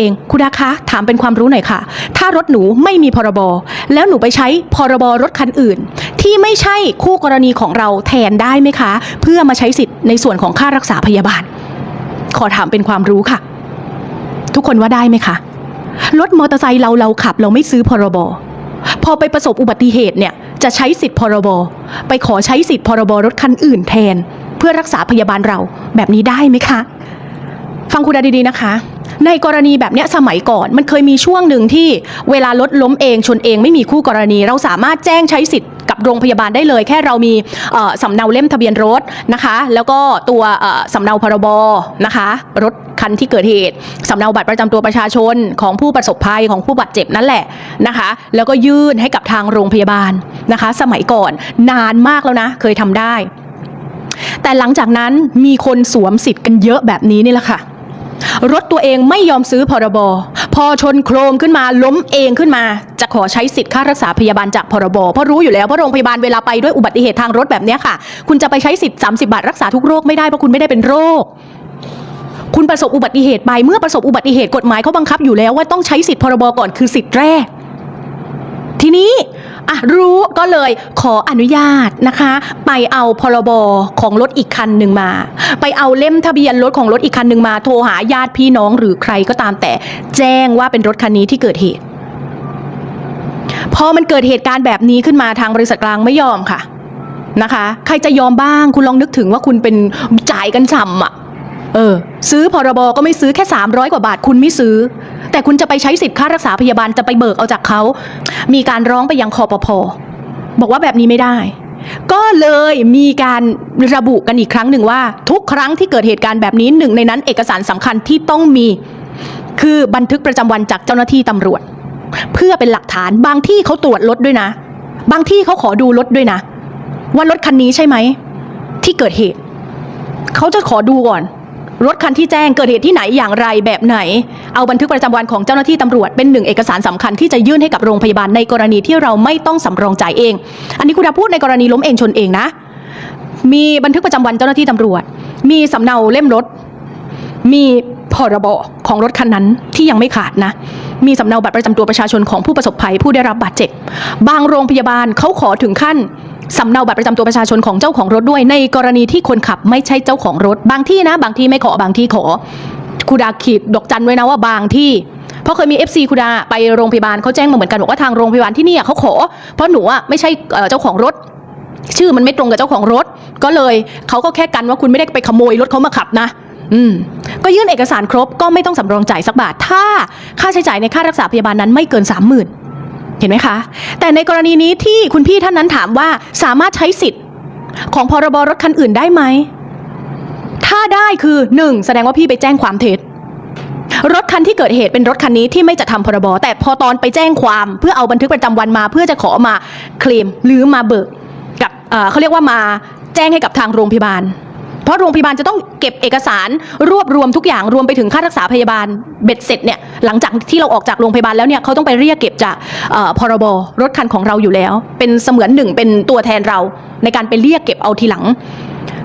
เองคุณดาคะถามเป็นความรู้หน่อยค่ะ ถ้ารถหนูไม่มีพรบ แล้วหนูไปใช้พรบรถคันอื่น ที่ไม่ใช่คู่กรณีของเราแทนได้ไหมคะ เพื่อมาใช้สิทธิ์ในส่วนของค่ารักษาพยาบาล ขอถามเป็นความรู้ค่ะ ทุกคนว่าได้ไหมคะรถมอเตอร์ไซค์เราเราขับ เราไม่ซื้อพรบ พอไปประสบอุบัติเหตุเนี่ยจะใช้สิทธิ์พรบ ไปขอใช้สิทธิ์พรบรถคันอื่นแทน เพื่อรักษาพยาบาลเราแบบนี้ได้ไหมคะ ฟังคุณดาดีๆนะคะ ในกรณีแบบนี้สมัยก่อนมันเคยมีช่วงหนึ่งที่เวลารถล้มเองชนเองไม่มีคู่กรณี เราสามารถแจ้งใช้สิทธิ์กับโรงพยาบาลได้เลยแค่เรามีสำเนาเล่มทะเบียนรถนะคะ แล้วก็ตัวสำเนาพรบนะคะ รถคันที่เกิดเหตุสำเนาบัตรประจำตัวประชาชนของผู้ประสบภัยของผู้บาดเจ็บนั่นแหละนะคะ แล้วก็ยื่นให้กับทางโรงพยาบาลนะคะ สมัยก่อนนานมากแล้วนะ เคยทำได้ แต่หลังจากนั้นมีคนสวมสิทธิ์กันเยอะแบบนี้นี่แหละค่ะ รถตัวเองไม่ยอมซื้อพรบ พอชนโครมขึ้นมาล้มเองขึ้นมา จะขอใช้สิทธิ์ค่ารักษาพยาบาลจากพรบ เพราะรู้อยู่แล้วเพราะโรงพยาบาลเวลาไปด้วยอุบัติเหตุทางรถแบบนี้ค่ะ คุณจะไปใช้สิทธิ์ 30 บาทรักษาทุกโรคไม่ได้เพราะคุณไม่ได้เป็นโรคคุณประสบอุบัติเหตุไปเมื่อประสบอุบัติเหตุกฎหมายเขาบังคับอยู่แล้วว่าต้องใช้สิทธิ์พรบก่อนคือสิทธิ์แรก ทีนี้อะรู้ก็เลยขออนุญาตนะคะ ไปเอาพรบของรถอีกคันหนึ่งมา ไปเอาเล่มทะเบียนรถของรถอีกคันหนึ่งมา โทรหาญาติพี่น้องหรือใครก็ตามแต่ แจ้งว่าเป็นรถคันนี้ที่เกิดเหตุ พอมันเกิดเหตุการณ์แบบนี้ขึ้นมาทางบริษัทกลางไม่ยอมค่ะนะคะ ใครจะยอมบ้างคุณลองนึกถึงว่าคุณเป็นจ่ายกันฉ่ำอะเออ ซื้อพรบก็ไม่ซื้อแค่ 300 กว่าบาทคุณไม่ซื้อ แต่คุณจะไปใช้สิทธิ์ค่ารักษาพยาบาลจะไปเบิกเอาจากเขา มีการร้องไปยังคอปพบอกว่าแบบนี้ไม่ได้ ก็เลยมีการระบุกันอีกครั้งหนึ่งว่า ทุกครั้งที่เกิดเหตุการณ์แบบนี้หนึ่งในนั้นเอกสารสำคัญที่ต้องมีคือบันทึกประจำวันจากเจ้าหน้าที่ตำรวจ เพื่อเป็นหลักฐานบางที่เขาตรวจรถด้วยนะ บางที่เขาขอดูรถด้วยนะ ว่ารถคันนี้ใช่ไหมที่เกิดเหตุ เขาจะขอดูก่อน รถคันที่แจ้งเกิดเหตุที่ไหนอย่างไรแบบไหน เอาบันทึกประจำวันของเจ้าหน้าที่ตำรวจเป็นหนึ่งเอกสารสำคัญที่จะยื่นให้กับโรงพยาบาลในกรณีที่เราไม่ต้องสำรองจ่ายเอง อันนี้คุณดาพูดในกรณีล้มเองชนเองนะ มีบันทึกประจำวันเจ้าหน้าที่ตำรวจ มีสำเนาเล่มรถ มีพรบของรถคันนั้นที่ยังไม่ขาดนะ มีสำเนาบัตรประจำตัวประชาชนของผู้ประสบภัยผู้ได้รับบาดเจ็บ บางโรงพยาบาลเขาขอถึงขั้นสำเนาบัตรประจำตัวประชาชนของเจ้าของรถด้วย ในกรณีที่คนขับไม่ใช่เจ้าของรถ บางที่นะ บางที่ไม่ขอบางที่ขอคูดาขีดดอกจันไว้นะว่าบางที่ เพราะเคยมี FC คูดาไปโรงพยาบาลเขาแจ้งมาเหมือนกันบอกว่าทางโรงพยาบาลที่นี่เขาขอ เพราะหนูอะไม่ใช่เจ้าของรถ ชื่อมันไม่ตรงกับเจ้าของรถ ก็เลยเขาก็แค่กันว่าคุณไม่ได้ไปขโมยรถเขามาขับนะ อืม ก็ยื่นเอกสารครบก็ไม่ต้องสำรองจ่ายสักบาท ถ้าค่าใช้จ่ายในค่ารักษาพยาบาลนั้นไม่เกินสามหมื่นเห็นไหมคะ แต่ในกรณีนี้ที่คุณพี่ท่านนั้นถามว่าสามารถใช้สิทธิ์ของพรบรถคันอื่นได้ไหม ถ้าได้คือหนึ่งแสดงว่าพี่ไปแจ้งความเท็จรถคันที่เกิดเหตุเป็นรถคันนี้ที่ไม่จะทำพรบ แต่พอตอนไปแจ้งความเพื่อเอาบันทึกประจำวันมา เพื่อจะขอมาเคลมหรือมาเบิกกับเขาเรียกว่ามาแจ้งให้กับทางโรงพยาบาล เพราะโรงพยาบาลจะต้องเก็บเอกสารรวบรวมทุกอย่างรวมไปถึงค่ารักษาพยาบาลเบ็ดเสร็จเนี่ยหลังจากที่เราออกจากโรงพยาบาลแล้วเนี่ยเขาต้องไปเรียกเก็บจากเอ่อพรบรถคันของเราอยู่แล้ว เป็นเสมือนหนึ่งเป็นตัวแทนเราในการไปเรียกเก็บเอาทีหลัง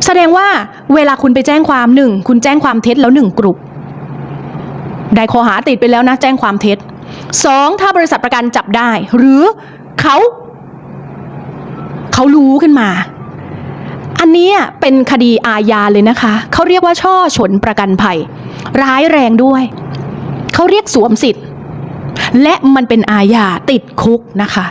แสดงว่าเวลาคุณไปแจ้งความหนึ่งคุณแจ้งความเท็จแล้วหนึ่งกลุ่มได้ข้อหาติดไปแล้วนะแจ้งความเท็จสองถ้าบริษัทประกันจับได้ หรือเขาเขารู้ขึ้นมา อันนี้เป็นคดีอาญาเลยนะคะ เขาเรียกว่าช่อฉนประกันภัย ร้ายแรงด้วย เขาเรียกสวมสิทธิ์ และมันเป็นอาญาติดคุกนะคะ